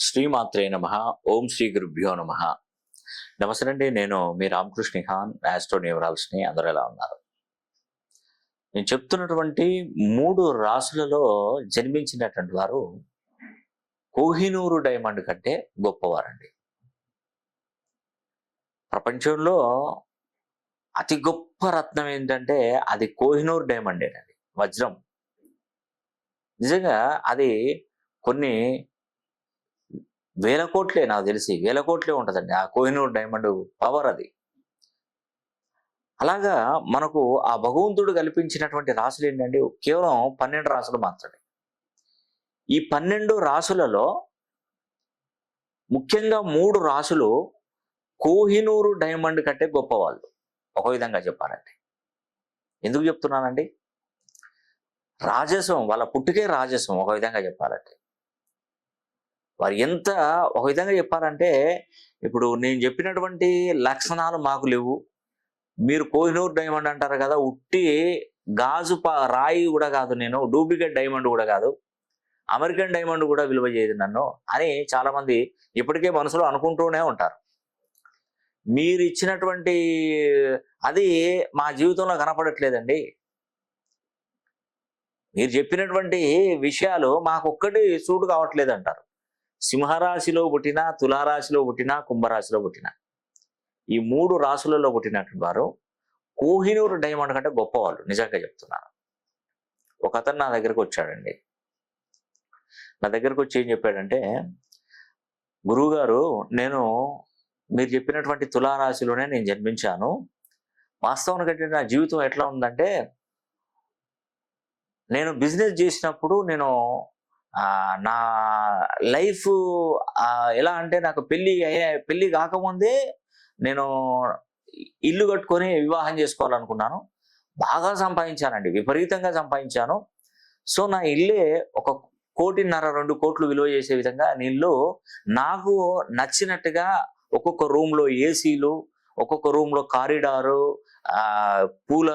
శ్రీమాత్రే నమ ఓం శ్రీ గురుభ్యో నమ. నమస్తే అండి నేను మీ రామకృష్ణ హాన్ యాస్ట్రో న్యూమరాల్స్ని అందరూ ఎలా ఉన్నారు? నేను చెప్తున్నటువంటి మూడు రాసులలో జన్మించినటువంటి వారు కోహినూరు డైమండ్ కంటే గొప్పవారండి. ప్రపంచంలో అతి గొప్ప రత్నం ఏంటంటే అది కోహినూర్ డైమండేనండి వజ్రం. నిజంగా అది కొన్ని వేల కోట్లే నాకు తెలిసి వేల కోట్లే ఉంటుందండి. ఆ కోహినూర్ డైమండ్ పవర్ అది. అలాగా మనకు ఆ భగవంతుడు కల్పించినటువంటి రాసులు ఏంటంటే కేవలం పన్నెండు రాసులు మాత్రమే. ఈ పన్నెండు రాసులలో ముఖ్యంగా మూడు రాసులు కోహినూరు డైమండ్ కంటే గొప్పవాళ్ళు. ఒక విధంగా చెప్పాలండి ఎందుకు చెప్తున్నానండి? రాజస్వం వాళ్ళ పుట్టుకే రాజస్వం ఒక విధంగా చెప్పాలంటే. వారు ఎంత ఒక విధంగా చెప్పాలంటే ఇప్పుడు నేను చెప్పినటువంటి లక్షణాలు మాకు లేవు. మీరు కోహినూర్ డైమండ్ అంటారు కదా ఉట్టి గాజు రాయి కూడా కాదు నేను డూప్లికేట్ డైమండ్ కూడా కాదు. అమెరికన్ డైమండ్ కూడా విలువ చేయదు నన్ను అని చాలామంది ఇప్పటికే మనసులో అనుకుంటూనే ఉంటారు. మీరు ఇచ్చినటువంటి అది మా జీవితంలో కనపడట్లేదండి. మీరు చెప్పినటువంటి విషయాలు మాకొక్కటి సూటు కావట్లేదు అంటారు సింహరాశిలో పుట్టిన తులారాశిలో పుట్టిన కుంభరాశిలో పుట్టిన. ఈ మూడు రాశులలో పుట్టినటువంటి వారు కోహినూరు డైమండ్ కంటే గొప్పవాళ్ళు నిజంగా చెప్తున్నాను. ఒక అతను నా దగ్గరకు వచ్చాడండి. నా దగ్గరకు వచ్చి ఏం చెప్పాడంటే గురువుగారు నేను మీరు చెప్పినటువంటి తులారాశిలోనే నేను జన్మించాను. వాస్తవానికంటే నా జీవితం ఎట్లా ఉందంటే నేను బిజినెస్ చేసినప్పుడు నేను నా లైఫ్ ఎలా అంటే నాకు పెళ్ళి అయ్యే పెళ్ళి కాకముందే నేను ఇల్లు కట్టుకొని వివాహం చేసుకోవాలనుకున్నాను. బాగా సంపాదించానండి విపరీతంగా సంపాదించాను. సో నా ఇల్లే ఒక కోటిన్నర రెండు కోట్లు విలువ చేసే విధంగా నీళ్ళు నాకు నచ్చినట్టుగా ఒక్కొక్క రూమ్లో ఏసీలు ఒక్కొక్క రూమ్లో కారిడారు పూల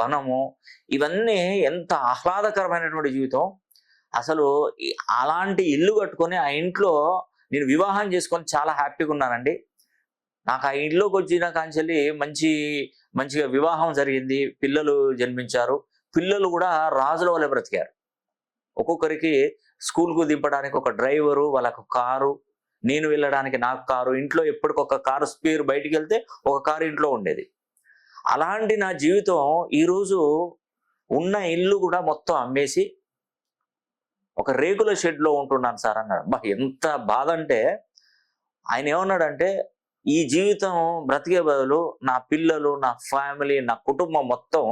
వనము ఇవన్నీ ఎంత ఆహ్లాదకరమైనటువంటి జీవితం. అసలు అలాంటి ఇల్లు కట్టుకొని ఆ ఇంట్లో నేను వివాహం చేసుకొని చాలా హ్యాపీగా ఉన్నానండి. నాకు ఆ ఇంట్లోకి వచ్చిన కాంచెల్లి మంచి మంచిగా వివాహం జరిగింది. పిల్లలు జన్మించారు. పిల్లలు కూడా రాజుల వల్ల బ్రతికారు. ఒక్కొక్కరికి స్కూల్కు దింపడానికి ఒక డ్రైవరు వాళ్ళకు కారు నేను వెళ్ళడానికి నాకు కారు ఇంట్లో ఎప్పటికొక కారు స్పేర్ బయటికి వెళ్తే ఒక కారు ఇంట్లో ఉండేది. అలాంటి నా జీవితం ఈరోజు ఉన్న ఇల్లు కూడా మొత్తం అమ్మేసి ఒక రేకుల షెడ్లో ఉంటున్నాను సార్ అన్నాడు. బా ఎంత బాధ అంటే ఆయన ఏమన్నాడంటే ఈ జీవితం బ్రతికే బదులు నా పిల్లలు నా ఫ్యామిలీ నా కుటుంబం మొత్తం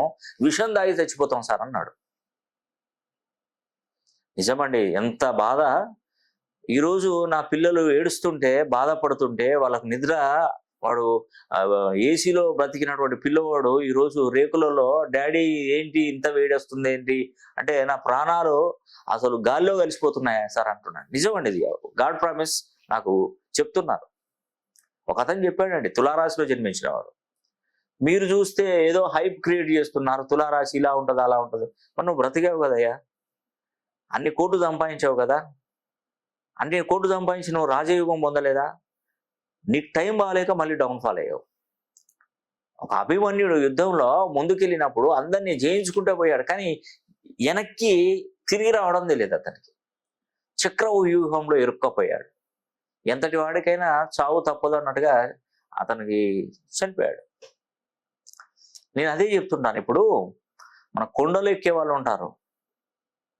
విషం దాగి చచ్చిపోతాం సార్ అన్నాడు. నిజమండి ఎంత బాధ. ఈరోజు నా పిల్లలు ఏడుస్తుంటే బాధపడుతుంటే వాళ్ళకు నిద్ర వాడు ఏసీలో బ్రతికినటువంటి పిల్లవాడు ఈరోజు రేకులలో డాడీ ఏంటి ఇంత వేడొస్తుంది ఏంటి? అంటే నా ప్రాణాలు అసలు గాల్లో కలిసిపోతున్నాయా సార్? అంటున్నాడు. నిజమండి ఇది గాడ్ ప్రామిస్ నాకు చెప్తున్నారు. ఒక అతను చెప్పాడండి తులారాశిలో జన్మించిన వాడు. మీరు చూస్తే ఏదో హైప్ క్రియేట్ చేస్తున్నారు తులారాశి ఇలా ఉంటుంది అలా ఉంటుంది. మరి నువ్వు బ్రతికావు కదయ్యా? అన్ని కోట్లు సంపాదించావు కదా? అన్ని కోట్లు సంపాదించి నువ్వు రాజయోగం పొందలేదా? నీకు టైం బాగాలేక మళ్ళీ డౌన్ఫాల్ అయ్యావు. ఒక అభిమన్యుడు యుద్ధంలో ముందుకెళ్ళినప్పుడు అందరినీ జయించుకుంటూ పోయాడు. కానీ వెనక్కి తిరిగి రావడం తెలియదు అతనికి. చక్ర వ్యూహంలో ఇరుక్కపోయాడు. ఎంతటి వాడికైనా చావు తప్పదు అన్నట్టుగా అతనికి చనిపోయాడు. నేను అదే చెప్తుంటాను. ఇప్పుడు మన కొండలు ఎక్కే వాళ్ళు ఉంటారు.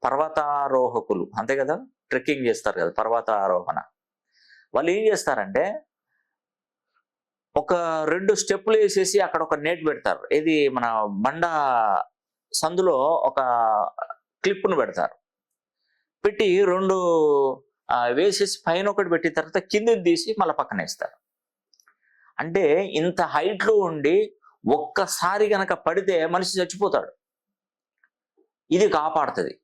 పర్వతారోహకులు. అంతే కదా? ట్రెక్కింగ్ చేస్తారు కదా? పర్వతారోహణ. వాళ్ళు ఏం చేస్తారంటే ఒక రెండు స్టెప్పులు వేసేసి అక్కడ ఒక నెట్ పెడతారు. ఇది మన బండ సందులో ఒక క్లిప్ను పెడతారు. పెట్టి రెండు వేసేసి పైన ఒకటి పెట్టిన తర్వాత కిందకి తీసి మళ్ళీ పక్కన వేస్తారు. అంటే ఇంత హైట్లో ఉండి ఒక్కసారి గనక పడితే మనిషి చచ్చిపోతాడు. ఇది కాపాడుతుంది.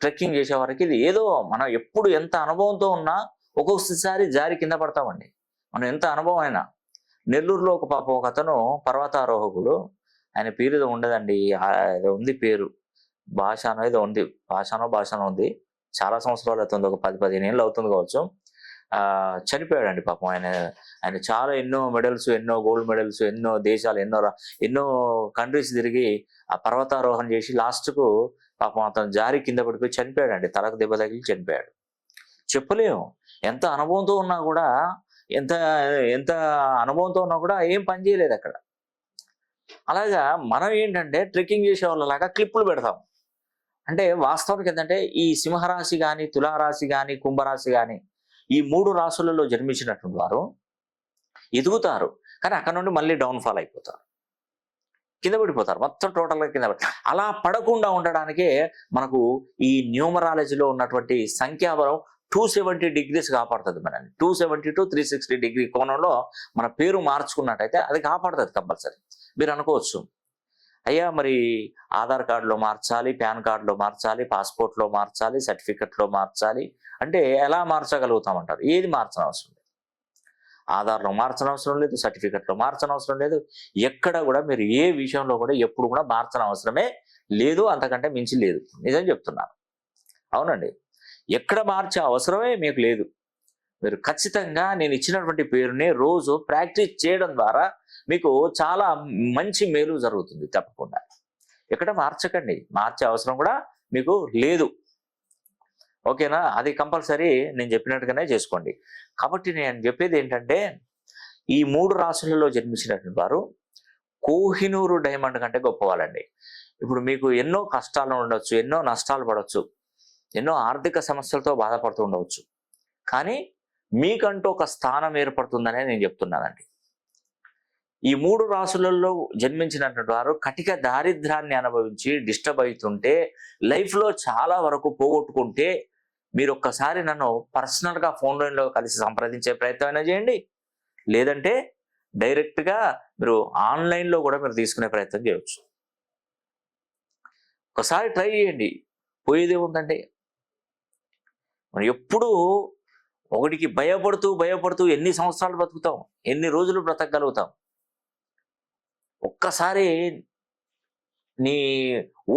ట్రెక్కింగ్ చేసేవారికి ఇది ఏదో మనం ఎప్పుడు ఎంత అనుభవంతో ఉన్నా ఒక్కొక్కసారి జారి కింద పడతామండి. మనం ఎంత అనుభవం అయినా. నెల్లూరులో ఒక పాప ఒక అతను పర్వతారోహకుడు. ఆయన పేరు ఏదో ఉండదండి. ఏదో ఉంది పేరు. భాష ఏదో ఉంది. భాషనో భాషనో ఉంది. చాలా సంవత్సరాలు అవుతుంది. ఒక పది పదిహేను ఏళ్ళు అవుతుంది కావచ్చు. చనిపోయాడండి పాపం. ఆయన ఆయన చాలా ఎన్నో మెడల్స్ ఎన్నో గోల్డ్ మెడల్స్ ఎన్నో దేశాలు ఎన్నో ఎన్నో కంట్రీస్ తిరిగి ఆ పర్వతారోహణ చేసి లాస్ట్కు పాపం అతను జారి కింద పడిపోయి చనిపోయాడండి. తలకు దెబ్బ తగిలి చనిపోయాడు. చెప్పలేము. ఎంత అనుభవంతో ఉన్నా కూడా ఎంత ఎంత అనుభవంతో ఉన్నా కూడా ఏం పని చేయలేదు అక్కడ. అలాగా మనం ఏంటంటే ట్రెక్కింగ్ చేసే వాళ్ళలాగా క్లిప్పులు పెడతాం. అంటే వాస్తవానికి ఏంటంటే ఈ సింహరాశి కానీ తులారాశి కానీ కుంభరాశి కానీ ఈ మూడు రాశులలో జన్మించినటువంటి వారు ఎదుగుతారు. కానీ అక్కడ నుండి మళ్ళీ డౌన్ఫాల్ అయిపోతారు. కింద పడిపోతారు. మొత్తం టోటల్గా కింద పడి అలా పడకుండా ఉండడానికే మనకు ఈ న్యూమరాలజీలో ఉన్నటువంటి సంఖ్యాబలం టూ సెవెంటీ డిగ్రీస్ కాపాడుతుంది మనల్ని. Two seventy to three sixty degree కోణంలో మన పేరు మార్చుకున్నట్టయితే అది కాపాడుతుంది కంపల్సరీ. మీరు అనుకోవచ్చు. అయ్యా మరి ఆధార్ కార్డులో మార్చాలి పాన్ కార్డులో మార్చాలి పాస్పోర్ట్లో మార్చాలి సర్టిఫికెట్లో మార్చాలి. అంటే ఎలా మార్చగలుగుతామంటారు? ఏది మార్చిన అవసరం లేదు. ఆధార్లో మార్చిన అవసరం లేదు సర్టిఫికెట్లో మార్చిన అవసరం లేదు. ఎక్కడ కూడా మీరు ఏ విషయంలో కూడా ఎప్పుడు కూడా మార్చిన అవసరమే లేదు అంతకంటే మించి లేదు. నిజం చెప్తున్నాను. అవునండి. ఎక్కడ మార్చే అవసరమే మీకు లేదు. మీరు ఖచ్చితంగా నేను ఇచ్చినటువంటి పేరుని రోజు ప్రాక్టీస్ చేయడం ద్వారా మీకు చాలా మంచి మేలు జరుగుతుంది తప్పకుండా. ఎక్కడ మార్చకండి. మార్చే అవసరం కూడా మీకు లేదు. ఓకేనా? అది కంపల్సరీ నేను చెప్పినట్టుగానే చేసుకోండి. కాబట్టి నేను చెప్పేది ఏంటంటే ఈ మూడు రాసులలో జన్మించినటువంటి వారు కోహినూరు డైమండ్ కంటే గొప్పవాళ్ళండి. ఇప్పుడు మీకు ఎన్నో కష్టాలు ఉండొచ్చు ఎన్నో నష్టాలు పడవచ్చు ఎన్నో ఆర్థిక సమస్యలతో బాధపడుతూ ఉండవచ్చు. కానీ మీకంటూ ఒక స్థానం ఏర్పడుతుందనే నేను చెప్తున్నానండి. ఈ మూడు రాసులలో జన్మించినటువంటి వారు కటిక దారిద్ర్యాన్ని అనుభవించి డిస్టర్బ్ అవుతుంటే లైఫ్లో చాలా వరకు పోగొట్టుకుంటే మీరు ఒక్కసారి నన్ను పర్సనల్గా ఫోన్ లైన్లో కలిసి సంప్రదించే ప్రయత్నం అయినా చేయండి. లేదంటే డైరెక్ట్గా మీరు ఆన్లైన్లో కూడా మీరు తీసుకునే ప్రయత్నం చేయవచ్చు ఒకసారి ట్రై చేయండి. పోయేదే ఉందండి మనం ఎప్పుడూ ఒకటికి భయపడుతూ భయపడుతూ ఎన్ని సంవత్సరాలు బ్రతుకుతాం? ఎన్ని రోజులు బ్రతకగలుగుతాం? ఒక్కసారి నీ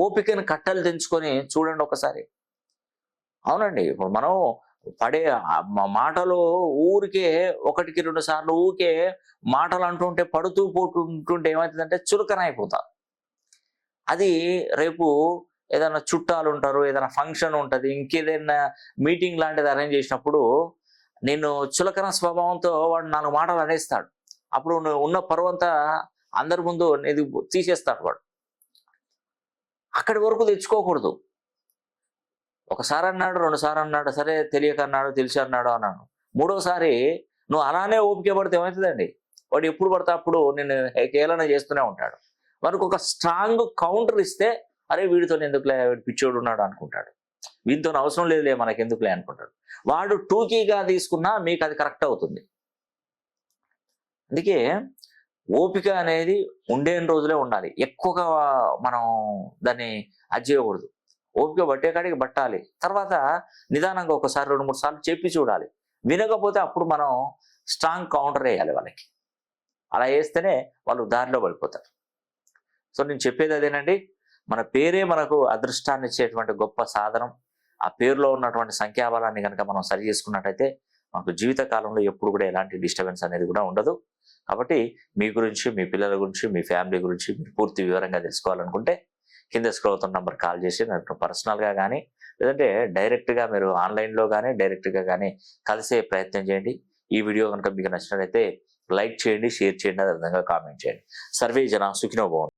ఓపికను కట్టలు తెంచుకొని చూడండి ఒకసారి. అవునండి ఇప్పుడు మనం పడే ఆ మాటలు ఊరికే ఒకటికి రెండు సార్లు ఊరికే మాటలు అంటుంటే పడుతూ పోతుంటుంటే ఏమవుతుందంటే చులకన అయిపోతా అది రేపు ఏదైనా చుట్టాలు ఉంటారు ఏదైనా ఫంక్షన్ ఉంటుంది ఇంకేదైనా మీటింగ్ లాంటిది అరేంజ్ చేసినప్పుడు నేను చులకన స్వభావంతో వాడు నాలుగు మాటలు అనేస్తాడు. అప్పుడు నువ్వు ఉన్న పరువంతా అందరి ముందు ఇది తీసేస్తాడు వాడు. అక్కడి వరకు తెచ్చుకోకూడదు. ఒకసారి అన్నాడు రెండుసారి అన్నాడు సరే తెలియక అన్నాడు తెలిసి అన్నాడు అన్నాడు. మూడోసారి నువ్వు అలానే ఓపిక పడితే ఏమవుతుందండి? వాడు ఎప్పుడు పడితే అప్పుడు నేను కేలన చేస్తూనే ఉంటాడు. వానికి ఒక స్ట్రాంగ్ కౌంటర్ ఇస్తే అరే వీడితో ఎందుకులే వీడు పిచ్చోడు ఉన్నాడు అనుకుంటాడు. వీటితో అవసరం లేదులే మనకి ఎందుకులే అనుకుంటాడు. వాడు టూకీగా తీసుకున్నా మీకు అది కరెక్ట్ అవుతుంది. అందుకే ఓపిక అనేది ఉండేని రోజులే ఉండాలి. ఎక్కువగా మనం దాన్ని అది చేయకూడదు. ఓపిక పట్టే కాడికి పట్టాలి. తర్వాత నిదానంగా ఒకసారి రెండు మూడు సార్లు చెప్పి చూడాలి. వినకపోతే అప్పుడు మనం స్ట్రాంగ్ కౌంటర్ వేయాలి వాళ్ళకి. అలా వేస్తేనే వాళ్ళు దారిలో పడిపోతారు. సో నేను చెప్పేది అదేనండి. మన పేరే మనకు అదృష్టాన్ని ఇచ్చేటువంటి గొప్ప సాధనం. ఆ పేరులో ఉన్నటువంటి సంఖ్యాబలాన్ని కనుక మనం సరి చేసుకున్నట్టయితే మనకు జీవిత కాలంలో ఎప్పుడు కూడా ఎలాంటి డిస్టర్బెన్స్ అనేది కూడా ఉండదు. కాబట్టి మీ గురించి మీ పిల్లల గురించి మీ ఫ్యామిలీ గురించి మీరు పూర్తి వివరంగా తెలుసుకోవాలనుకుంటే కింద స్క్రోల్ నంబర్ కాల్ చేసి నాకు పర్సనల్గా కానీ లేదంటే డైరెక్ట్గా మీరు ఆన్లైన్లో కానీ డైరెక్ట్గా కానీ కలిసే ప్రయత్నం చేయండి. ఈ వీడియో కనుక మీకు నచ్చినట్లయితే లైక్ చేయండి షేర్ చేయండి అదేవిధంగా కామెంట్ చేయండి. సర్వే జన సుఖినోభవం